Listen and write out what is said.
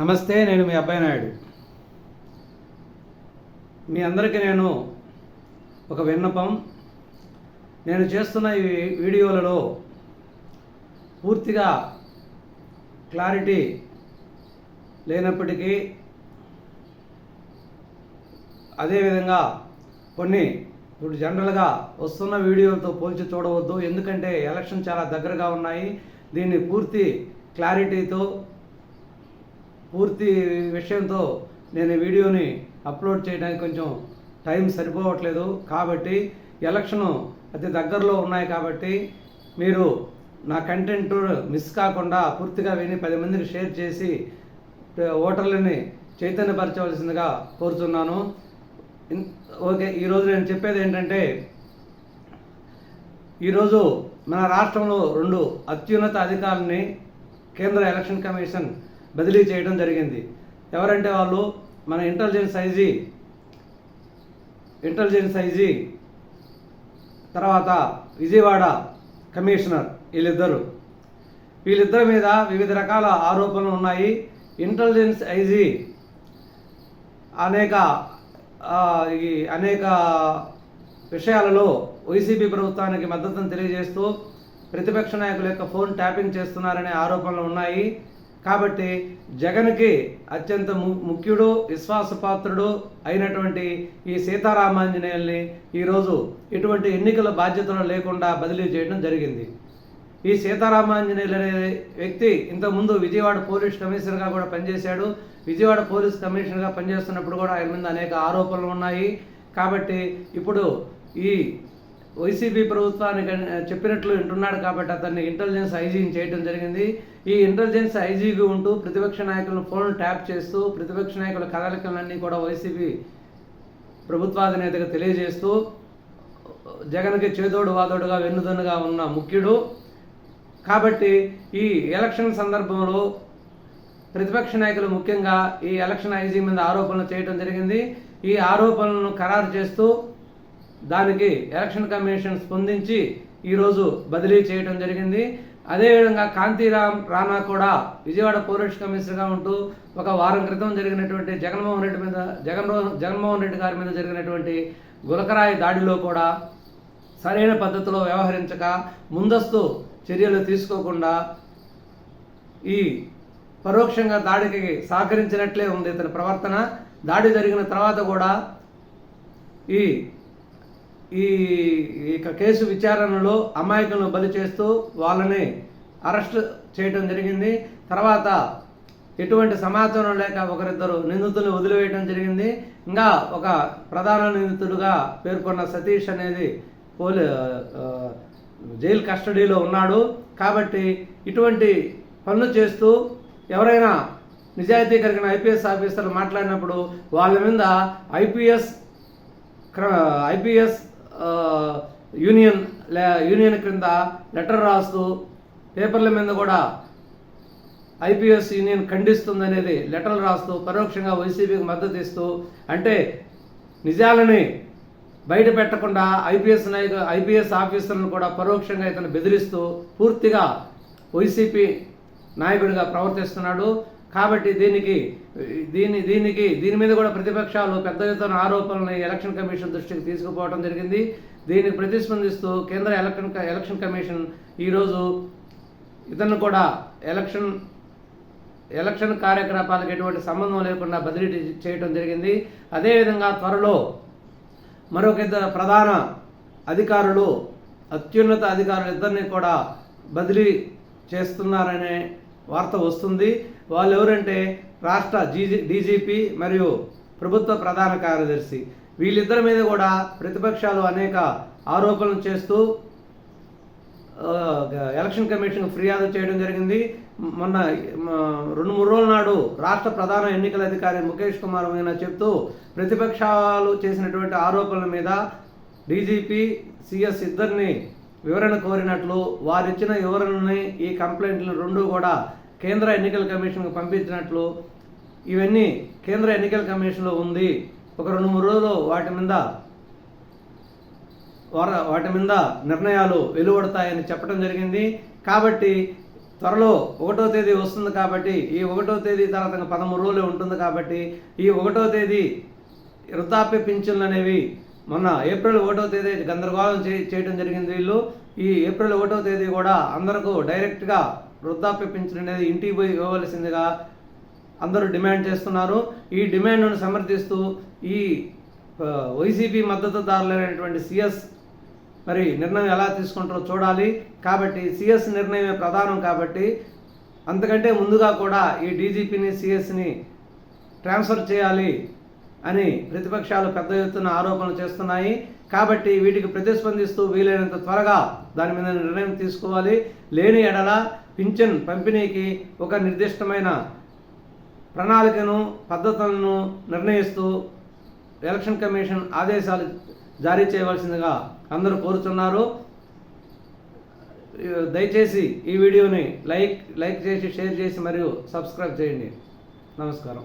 నమస్తే నేను మీ అబ్బాయి నాయుడు. మీ అందరికీ నేను ఒక విన్నపం. నేను చేస్తున్న ఈ వీడియోలలో పూర్తిగా క్లారిటీ లేనప్పటికీ అదేవిధంగా కొన్ని ఇప్పుడు జనరల్గా వస్తున్న వీడియోలతో పోల్చి చూడవద్దు. ఎందుకంటే ఎలక్షన్ చాలా దగ్గరగా ఉన్నాయి. దీన్ని పూర్తి క్లారిటీతో పూర్తి విషయంతో నేను వీడియోని అప్లోడ్ చేయడానికి కొంచెం టైం సరిపోవట్లేదు. కాబట్టి ఎలక్షన్ అతి దగ్గరలో ఉన్నాయి కాబట్టి మీరు నా కంటెంట్ మిస్ కాకుండా పూర్తిగా విని పది మందికి షేర్ చేసి ఓటర్లని చైతన్యపరచవలసిందిగా కోరుతున్నాను. ఓకే ఈరోజు నేను చెప్పేది ఏంటంటే ఈరోజు మన రాష్ట్రంలో రెండు అత్యున్నత అధికారులని కేంద్ర ఎలక్షన్ కమిషన్ బదిలీ చేయడం జరిగింది. ఎవరంటే వాళ్ళు మన ఇంటెలిజెన్స్ ఐజీ. Intelligence IG. తర్వాత విజయవాడ కమిషనర్ వీళ్ళిద్దరు. వీళ్ళిద్దరి మీద వివిధ రకాల ఆరోపణలు ఉన్నాయి. ఇంటెలిజెన్స్ ఐజీ అనేక ఈ అనేక విషయాలలో వైసీపీ ప్రభుత్వానికి మద్దతును తెలియజేస్తూ ప్రతిపక్ష నాయకుల యొక్క ఫోన్ ట్యాపింగ్ చేస్తున్నారనే ఆరోపణలు ఉన్నాయి. కాబట్టి జగన్కి అత్యంత ము- ముఖ్యుడు విశ్వాసపాత్రుడు అయినటువంటి ఈ సీతారామాంజనేయుల్ని ఈరోజు ఎటువంటి ఎన్నికల బాధ్యతలు లేకుండా బదిలీ చేయడం జరిగింది. ఈ సీతారామాంజనేయులు అనే వ్యక్తి ఇంతకుముందు విజయవాడ పోలీస్ కమిషనర్గా కూడా పనిచేశాడు. విజయవాడ పోలీస్ కమిషనర్గా పనిచేస్తున్నప్పుడు కూడా ఆయన మీద అనేక ఆరోపణలు ఉన్నాయి. కాబట్టి ఇప్పుడు ఈ వైసీపీ ప్రభుత్వానికి చెప్పినట్లు వింటున్నాడు కాబట్టి అతన్ని ఇంటెలిజెన్స్ ఐజీని చేయడం జరిగింది. ఈ ఇంటెలిజెన్స్ ఐజీగా ఉంటూ ప్రతిపక్ష నాయకులను ఫోన్ ట్యాప్ చేస్తూ ప్రతిపక్ష నాయకుల కదలికలన్నీ కూడా వైసీపీ ప్రభుత్వాధినేతగా తెలియజేస్తూ జగన్కి చేదోడు వాదోడుగా వెన్నుదన్నుగా ఉన్న ముఖ్యుడు. కాబట్టి ఈ ఎలక్షన్ సందర్భంలో ప్రతిపక్ష నాయకులు ముఖ్యంగా ఈ ఎలక్షన్ ఐజీ మీద ఆరోపణలు చేయడం జరిగింది. ఈ ఆరోపణలను ఖరారు చేస్తూ దానికి ఎలక్షన్ కమిషన్ స్పందించి ఈరోజు బదిలీ చేయడం జరిగింది. అదేవిధంగా కాంతిరామ్ రాణా కూడా విజయవాడ పోలీస్ కమిషనర్గా ఉంటూ ఒక వారం క్రితం జరిగినటువంటి జగన్మోహన్ రెడ్డి మీద జగన్ జగన్మోహన్ రెడ్డి గారి మీద జరిగినటువంటి గులకరాయి దాడిలో కూడా సరైన పద్ధతిలో వ్యవహరించక ముందస్తు చర్యలు తీసుకోకుండా ఈ పరోక్షంగా దాడికి సహకరించినట్లే ఉంది ఇతని ప్రవర్తన. దాడి జరిగిన తర్వాత కూడా ఈ ఈ కేసు విచారణలో అమాయకులను బలి చేస్తూ వాళ్ళని అరెస్ట్ చేయడం జరిగింది. తర్వాత ఎటువంటి సమాచారం లేక ఒకరిద్దరు నిందితులు వదిలివేయడం జరిగింది. ఇంకా ఒక ప్రధాన నిందితుడుగా పేర్కొన్న సతీష్ అనేది పోలీ జైలు కస్టడీలో ఉన్నాడు. కాబట్టి ఇటువంటి పనులు చేస్తూ ఎవరైనా నిజాయితీ కలిగిన ఐపీఎస్ ఆఫీసర్లు మాట్లాడినప్పుడు వాళ్ళ మీద ఐపీఎస్ ఐపీఎస్ యూనియన్ లే యూనియన్ క్రింద లెటర్ రాస్తూ పేపర్ల మీద కూడా ఐపీఎస్ యూనియన్ ఖండిస్తుందనేది లెటర్లు రాస్తూ పరోక్షంగా వైసీపీకి మద్దతు ఇస్తూ అంటే నిజాలని బయట పెట్టకుండా ఐపీఎస్ నాయకు ఐపీఎస్ ఆఫీసర్లను కూడా పరోక్షంగా ఇతను బెదిరిస్తూ పూర్తిగా వైసీపీ నాయకుడిగా ప్రవర్తిస్తున్నాడు. కాబట్టి దీనికి దీని దీనికి దీని మీద కూడా ప్రతిపక్షాలు పెద్ద ఎత్తున ఆరోపణలను ఎలక్షన్ కమిషన్ దృష్టికి తీసుకుపోవడం జరిగింది. దీనికి ప్రతిస్పందిస్తూ కేంద్ర ఎలక్షన్ ఎలక్షన్ కమిషన్ ఈరోజు ఇతను కూడా ఎలక్షన్ ఎలక్షన్ కార్యకలాపాలకు ఎటువంటి సంబంధం లేకుండా బదిలీ చేయడం జరిగింది. అదేవిధంగా త్వరలో మరొక ఇద్దరు ప్రధాన అధికారులు అత్యున్నత అధికారులు ఇద్దరిని కూడా బదిలీ చేస్తున్నారనే వార్త వస్తుంది. వాళ్ళు ఎవరంటే రాష్ట్ర జీజీ డీజీపీ మరియు ప్రభుత్వ ప్రధాన కార్యదర్శి. వీళ్ళిద్దరి మీద కూడా ప్రతిపక్షాలు అనేక ఆరోపణలు చేస్తూ ఎలక్షన్ కమిషన్ ఫిర్యాదు చేయడం జరిగింది. మొన్న రెండు మూడు రోజుల నాడు రాష్ట్ర ప్రధాన ఎన్నికల అధికారి ముఖేష్ కుమార్ మీనా చెప్తూ ప్రతిపక్షాలు చేసినటువంటి ఆరోపణల మీద డీజీపీ సిఎస్ ఇద్దరిని వివరణ కోరినట్లు వారిచ్చిన వివరణని ఈ కంప్లైంట్లు రెండు కూడా కేంద్ర ఎన్నికల కమిషన్కు పంపించినట్లు ఇవన్నీ కేంద్ర ఎన్నికల కమిషన్లో ఉంది. ఒక రెండు మూడు రోజులు వాటి మీద వార వాటి మీద నిర్ణయాలు వెలువడతాయని చెప్పడం జరిగింది. కాబట్టి త్వరలో ఒకటో తేదీ వస్తుంది కాబట్టి ఈ ఒకటో తేదీ తర్వాత ఇంకా పదమూడు రోజులు ఉంటుంది కాబట్టి ఈ ఒకటో తేదీ వృద్ధాప్య పింఛన్లు అనేవి మొన్న ఏప్రిల్ ఒకటో తేదీ గందరగోళం చే చేయడం జరిగింది. వీళ్ళు ఈ ఏప్రిల్ ఒకటో తేదీ కూడా అందరకు డైరెక్ట్గా వృద్ధాప్య పింఛన్ అనేది ఇంటికి పోయి ఇవ్వవలసిందిగా అందరూ డిమాండ్ చేస్తున్నారు. ఈ డిమాండ్ను సమర్థిస్తూ ఈ వైసీపీ మద్దతుదారులైనటువంటి సిఎస్ మరి నిర్ణయం ఎలా తీసుకుంటారో చూడాలి. కాబట్టి సిఎస్ నిర్ణయమే ప్రధానం కాబట్టి అంతకంటే ముందుగా కూడా ఈ డీజీపీని సిఎస్ని ట్రాన్స్ఫర్ చేయాలి. అని ప్రతిపక్షాలు పెద్ద ఎత్తున ఆరోపణలు చేస్తున్నాయి. కాబట్టి వీటికి ప్రతిస్పందిస్తూ వీలైనంత త్వరగా దాని మీద నిర్ణయం తీసుకోవాలి. లేని ఎడల పింఛన్ పంపిణీకి ఒక నిర్దిష్టమైన ప్రణాళికను పద్ధతులను నిర్ణయిస్తూ ఎలక్షన్ కమిషన్ ఆదేశాలు జారీ చేయవలసిందిగా అందరూ కోరుతున్నారు. దయచేసి ఈ వీడియోని లైక్ లైక్ చేసి షేర్ చేసి మరియు సబ్స్క్రైబ్ చేయండి. నమస్కారం.